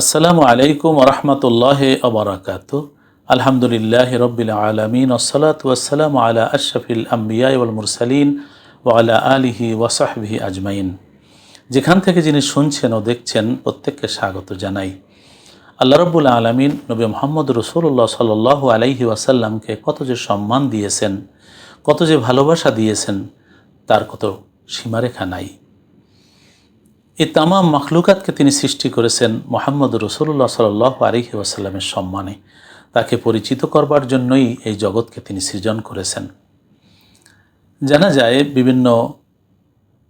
আসসালামু আলাইকুম রহমতুল্লাহ আবরাকাত আলহামদুলিল্লাহ রবিল আলমিন ওসলাত ওয়াসালাম আলা আশরফিল আম্বিয়া ওয়াল মুরসালিন ওয়ালা আলিহি ওয়াসাহবিহি আজমাইন। যেখান থেকে যিনি শুনছেন ও দেখছেন, প্রত্যেককে স্বাগত জানাই। আল্লাহ রব্বুল আলমিন নবী মোহাম্মদ রসুল্লাহ সাল আলাইহি ওয়াসাল্লামকে কত যে সম্মান দিয়েছেন, কত যে ভালোবাসা দিয়েছেন, তার কত সীমারেখা নাই। এই তামাম মখলুকাতকে তিনি সৃষ্টি করেছেন মোহাম্মদ রসুল্লাহ সাল আলহি ওয়াসাল্লামের সম্মানে। তাকে পরিচিত করবার জন্যই এই জগৎকে তিনি সৃজন করেছেন। জানা যায় বিভিন্ন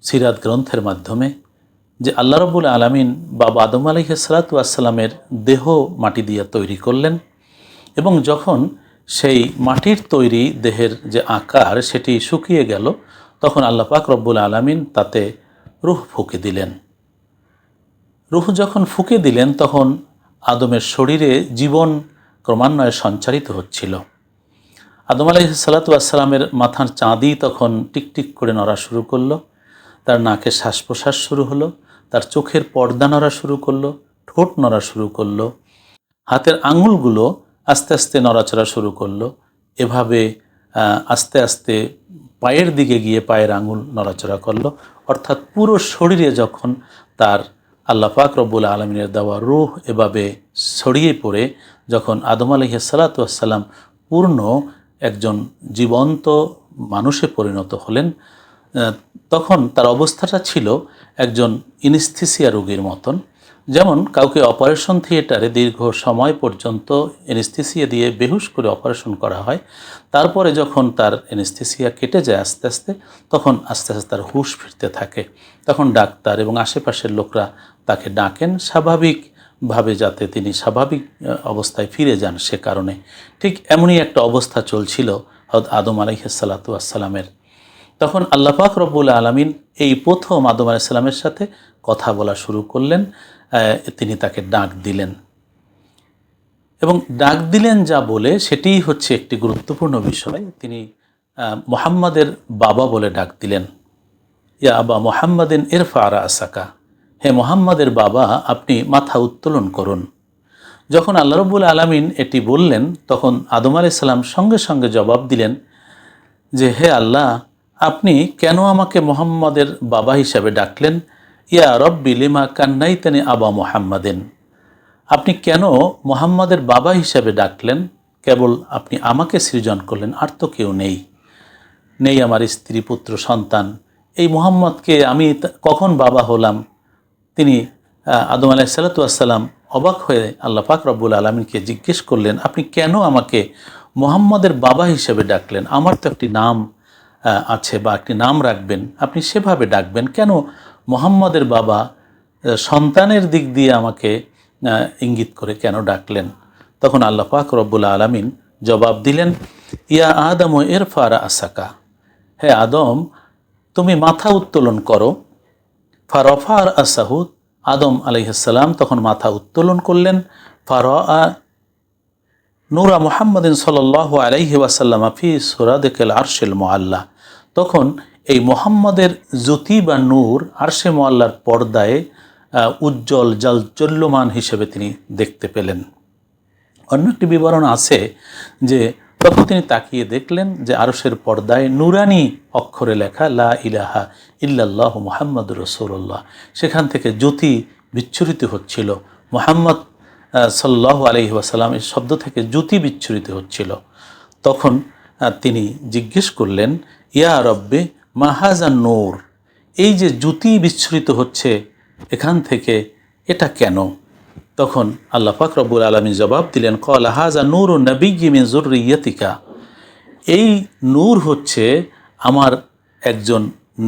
সিরাত গ্রন্থের মাধ্যমে যে আল্লাহ রবুল আলমিন বাবা আদম আলহিসাল্লাতুয়াসাল্লামের দেহ মাটি দিয়ে তৈরি করলেন এবং যখন সেই মাটির তৈরি দেহের যে আকার সেটি শুকিয়ে গেল, তখন আল্লাহ পাক রব্বুল আলমিন তাতে রুহ ফুঁকে দিলেন। রুহ যখন ফুঁকে দিলেন, তখন আদমের শরীরে জীবন ক্রমান্বয়ে সঞ্চারিত হচ্ছিল। আদম আলাহ সাল্লাতামের মাথার চাঁদি তখন টিকটিক করে নড়া শুরু করল। তার নাকে শ্বাস প্রশ্বাস শুরু হলো, তার চোখের পর্দা নড়া শুরু করল, ঠোঁট নড়া শুরু করল, হাতের আঙুলগুলো আস্তে আস্তে নড়াচড়া শুরু করল। এভাবে আস্তে আস্তে পায়ের দিকে গিয়ে পায়ের আঙুল নড়াচড়া করল। অর্থাৎ পুরো শরীরে যখন তার আল্লাহ পাক রব্বুল আলমিনের দেওয়া রুহ এভাবে ছড়িয়ে পড়ে যখন আদম আলহ সালাতাম পূর্ণ একজন জীবন্ত মানুষে পরিণত হলেন তখন তার অবস্থাটা ছিল একজন ইনিস্থিসিয়া রোগীর মতন। যেমন কাউকে অপারেশন থিয়েটারে দীর্ঘ সময় পর্যন্ত এনেস্থিসিয়া দিয়ে বেহুশ করে অপারেশন করা হয়, তারপরে যখন তার এনেস্থিসিয়া কেটে যায় আস্তে আস্তে, তখন আস্তে আস্তে তার হুশ ফিরতে থাকে। তখন ডাক্তার এবং আশেপাশের লোকরা তাকে ডাকেন স্বাভাবিকভাবে যাতে তিনি স্বাভাবিক অবস্থায় ফিরে যান সে কারণে। ঠিক এমনই একটা অবস্থা চলছিল হদ আদম আলহিসাল্লাতু আসসালামের তখন আল্লাপাক রব্বুল আলমিন এই প্রথম আদম আলাইসাল্লামের সাথে কথা বলা শুরু করলেন তিনি তাকে ডাক দিলেন। এবং ডাক দিলেন যা বলে সেটিই হচ্ছে একটি গুরুত্বপূর্ণ বিষয়। তিনি মোহাম্মদের বাবা বলে ডাক দিলেন। ইয়া আবা মোহাম্মদিন ইরফা আরা আসাকা। হে মোহাম্মদের বাবা, আপনি মাথা উত্তোলন করুন। যখন আল্লাহ রব্বুল আলমিন এটি বললেন, তখন আদম আলাইসাল্লাম সঙ্গে সঙ্গে জবাব দিলেন যে, হে আল্লাহ, আপনি কেন আমাকে মোহাম্মদের বাবা হিসাবে ডাকলেন? ইয়া রব্বি, লিমা কান্নাইতেনে আবা মোহাম্মদেন। আপনি কেন মোহাম্মদের বাবা হিসাবে ডাকলেন? কেবল আপনি আমাকে সৃজন করলেন, আর তো কেউ নেই। নেই আমার স্ত্রী, পুত্র, সন্তান। এই মোহাম্মদকে আমি কখন বাবা হলাম? তিনি আদম আলাহিসাল্লাতুয়াসাল্লাম অবাক হয়ে আল্লাহ পাক রব্বুল আলমিনকে জিজ্ঞেস করলেন, আপনি কেন আমাকে মোহাম্মদের বাবা হিসেবে ডাকলেন? আমার তো একটি নাম আছে বা একটি নাম রাখবেন। আপনি সেভাবে ডাকবেন। কেন মোহাম্মদের বাবা সন্তানের দিক দিয়ে আমাকে ইঙ্গিত করে কেন ডাকলেন? তখন আল্লাহ পাক রব্বুল আলমিন জবাব দিলেন, ইয়া আদম এর ফারা আসাকা হে আদম, তুমি মাথা উত্তোলন করো। ফারফার আসাহুদ আদম আলহিসাল্লাম তখন মাথা উত্তোলন করলেন ফার নূরা মোহাম্মদিন সাল আলাইহি ওয়াসাল্লাম ফি সুরাদেকেল আরশেল মোয়াল্লা তখন এই মোহাম্মদের জ্যোতি বা নূর আরশে মোয়াল্লার পর্দায় উজ্জ্বল জালচল্যমান হিসেবে তিনি দেখতে পেলেন। অন্য একটি বিবরণ আছে যে তখন তিনি তাকিয়ে দেখলেন যে আরশের পর্দায় নুরানি অক্ষরে লেখা, লা ইলাহা ইল্লাল্লাহ মোহাম্মদ রসুল্লাহ সেখান থেকে জ্যোতি বিচ্ছুরিত হচ্ছিল। মোহাম্মদ সাল্লাহ আলহি এই শব্দ থেকে জ্যোতি বিচ্ছুরিত হচ্ছিল। তখন তিনি জিজ্ঞেস করলেন, ইয়া রব্বে মাহাজা নূর, এই যে জ্যোতি বিচ্ছুরিত হচ্ছে এখান থেকে, এটা কেন? তখন আল্লাহ পাক রব্বুল আলমী জবাব দিলেন কল হাজা নূর ও নবীমিন জরুরিয়তিকা এই নূর হচ্ছে আমার একজন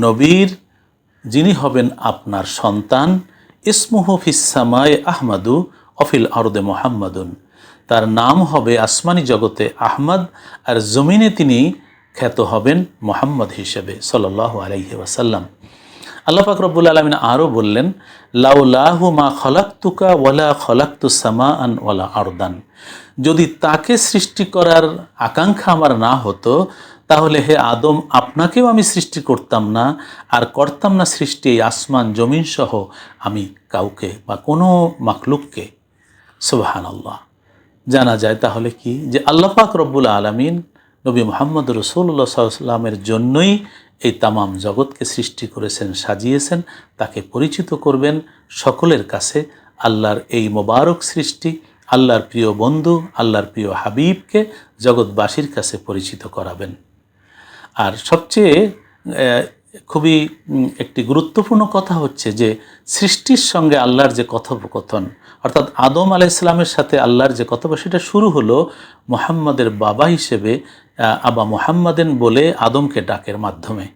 নবীর, যিনি হবেন আপনার সন্তান। ইসমুহ ফিসামায় আহমাদু অফিল আরদে মোহাম্মদুন। তার নাম হবে আসমানি জগতে আহমদ, আর জমিনে তিনি খ্যাত হবেন মোহাম্মদ হিসেবে সাল্লাহ আলহি ওয়াসাল্লাম। আল্লাহ পাক রব্বুল আলমিন আরও বললেন, লাউলাহু মা খলাক্তুকা ওয়ালা খলাক্তু সামা আন ওয়ালা আরদান। যদি তাকে সৃষ্টি করার আকাঙ্ক্ষা আমার না হতো, তাহলে হে আদম, আপনাকেও আমি সৃষ্টি করতাম না, আর করতাম না সৃষ্টি এই আসমান, জমিন সহ আমি কাউকে বা কোনো মাকলুককে সুবাহান আল্লাহ জানা যায় তাহলে কি? যে আল্লাহ পাক রব্বুল আলমিন নবী মোহাম্মদ রসুল্লাহ সাল্লামের জন্যই এই তামাম জগৎকে সৃষ্টি করেছেন, সাজিয়েছেন, তাকে পরিচিত করবেন সকলের কাছে আল্লাহর এই মোবারক সৃষ্টি, আল্লাহর প্রিয় বন্ধু, আল্লাহর প্রিয় হাবিবকে জগৎবাসীর কাছে পরিচিত করাবেন। আর সবচেয়ে খুবই একটি গুরুত্বপূর্ণ কথা হচ্ছে যে, সৃষ্টির সঙ্গে আল্লাহর যে কথোপকথন, অর্থাৎ আদম আলাহ ইসলামের সাথে আল্লাহর যে কথোপকথন, সেটা শুরু হলো মোহাম্মদের বাবা হিসেবে আবা মোহাম্মদেন বলে আদমকে ডাকের মাধ্যমে।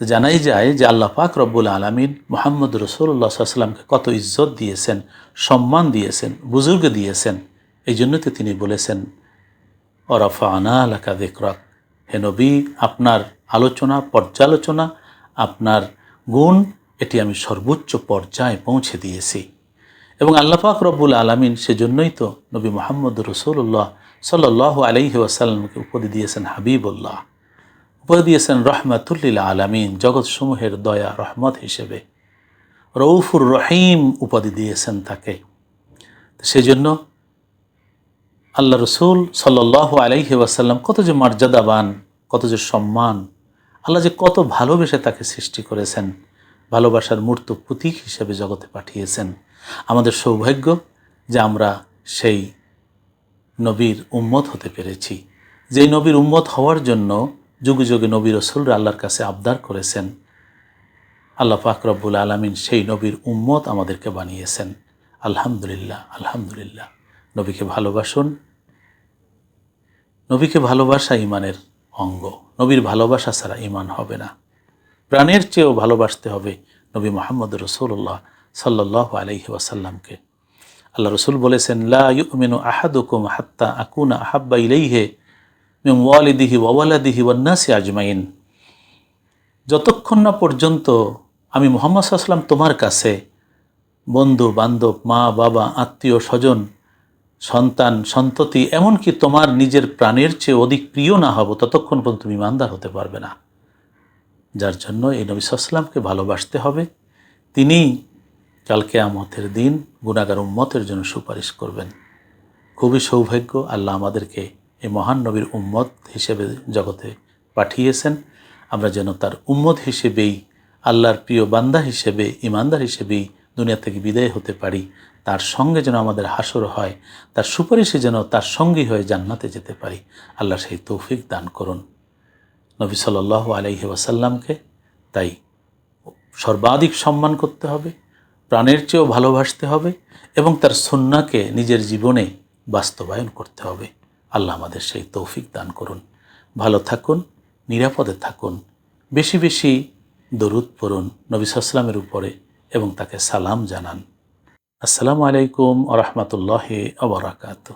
তো জানাই যায় যে আল্লাহ পাক রব্বুল আলমিন মোহাম্মদ রসুল্লাহ সাল্লামকে কত ইজ্জত দিয়েছেন, সম্মান দিয়েছেন, বুজুর্গ দিয়েছেন, এই জন্য তো তিনি বলেছেন অরফা আনা আলাকা দেখরক হে নবী, আপনার আলোচনা, পর্যালোচনা, আপনার গুণ, এটি আমি সর্বোচ্চ পর্যায়ে পৌঁছে দিয়েছি। এবং আল্লাপাক রব্বুল আলমিন সেজন্যই তো নবী মোহাম্মদ রসুল্লাহ সাল্লাহ আলহি ওয়াসাল্লামকে উপাধি দিয়েছেন হাবিবুল্লাহ। উপাধি দিয়েছেন রহমাতুল্লিল আলমিন, জগৎসমূহের দয়া, রহমত হিসেবে। রৌফুর রহিম উপাধি দিয়েছেন তাকে। সেজন্য আল্লাহ রসুল সাল্লাহ আলাইহি ওয়াসাল্লাম কত যে মর্যাদাবান, কত যে সম্মান, আল্লাহ যে কত ভালোবেসে তাকে সৃষ্টি করেছেন, ভালোবাসার মূর্ত প্রতীক হিসেবে জগতে পাঠিয়েছেন। আমাদের সৌভাগ্য যে আমরা সেই নবীর উম্মত হতে পেরেছি। যেই নবীর উম্মত হওয়ার জন্য যুগে যুগে নবী রসুলরা আল্লাহর কাছে আবদার করেছেন। আল্লাহ পাক রব্বুল আলমিন সেই নবীর উম্মত আমাদেরকে বানিয়েছেন। আলহামদুলিল্লাহ আলহামদুলিল্লাহ। নবীকে ভালোবাসুন। নবীকে ভালোবাসা ইমানের অঙ্গ। নবীর ভালোবাসা ছাড়া ইমান হবে না। প্রাণের চেয়েও ভালোবাসতে হবে নবী মোহাম্মদ রসুল্লাহ সাল্লাহ আলহি ওয়াসাল্লামকে। আল্লাহ রসুল বলেছেন, লা ইউমিনু আহাদুকুম হাত্তা আকুনা আহাব্বা ইলাইহে মিন ওয়ালিদিহি ওয়ালাদিহি ওয়ান্নাসি আজমাইন। যতক্ষণ না পর্যন্ত আমি মোহাম্মদ সাল্লাম তোমার কাছে বন্ধু, বান্ধব, মা, বাবা, আত্মীয়, স্বজন, সন্তান, সন্ততি, এমনকি তোমার নিজের প্রাণের চেয়ে অধিক প্রিয় না হব, ততক্ষণ পর্যন্ত তুমি ইমানদার হতে পারবে না। যার জন্য এই নবী সাল্লামকে ভালোবাসতে হবে। তিনি কালকে আমতের দিন গুণাগার উম্মতের জন্য সুপারিশ করবেন। খুবই সৌভাগ্য আল্লাহ আমাদেরকে এই মহান নবীর উম্মত হিসেবে জগতে পাঠিয়েছেন। আমরা যেন তার উম্মত হিসেবেই, আল্লাহর প্রিয় বান্দা হিসেবে ইমানদার হিসেবেই দুনিয়া থেকে বিদায় হতে পারি। তার সঙ্গে যেন আমাদের হাসর হয়, তার সুপারিশে যেন তার সঙ্গী হয়ে জান্নাতে যেতে পারি। আল্লাহ সেই তৌফিক দান করুন। নবী সাল্লাহ আলাইহি ওয়াসাল্লামকে তাই সর্বাধিক সম্মান করতে হবে। প্রাণের চেয়েও ভালোবাসতে হবে এবং তার সন্নাকে নিজের জীবনে বাস্তবায়ন করতে হবে। আল্লাহ আমাদের সেই তৌফিক দান করুন। ভালো থাকুন, নিরাপদে থাকুন, বেশি বেশি দরুদ পড়ুন নবী উপরে এবং তাকে সালাম জানান। আসসালামু আলাইকুম আ রহমতুল্লাহ আবরাকাতু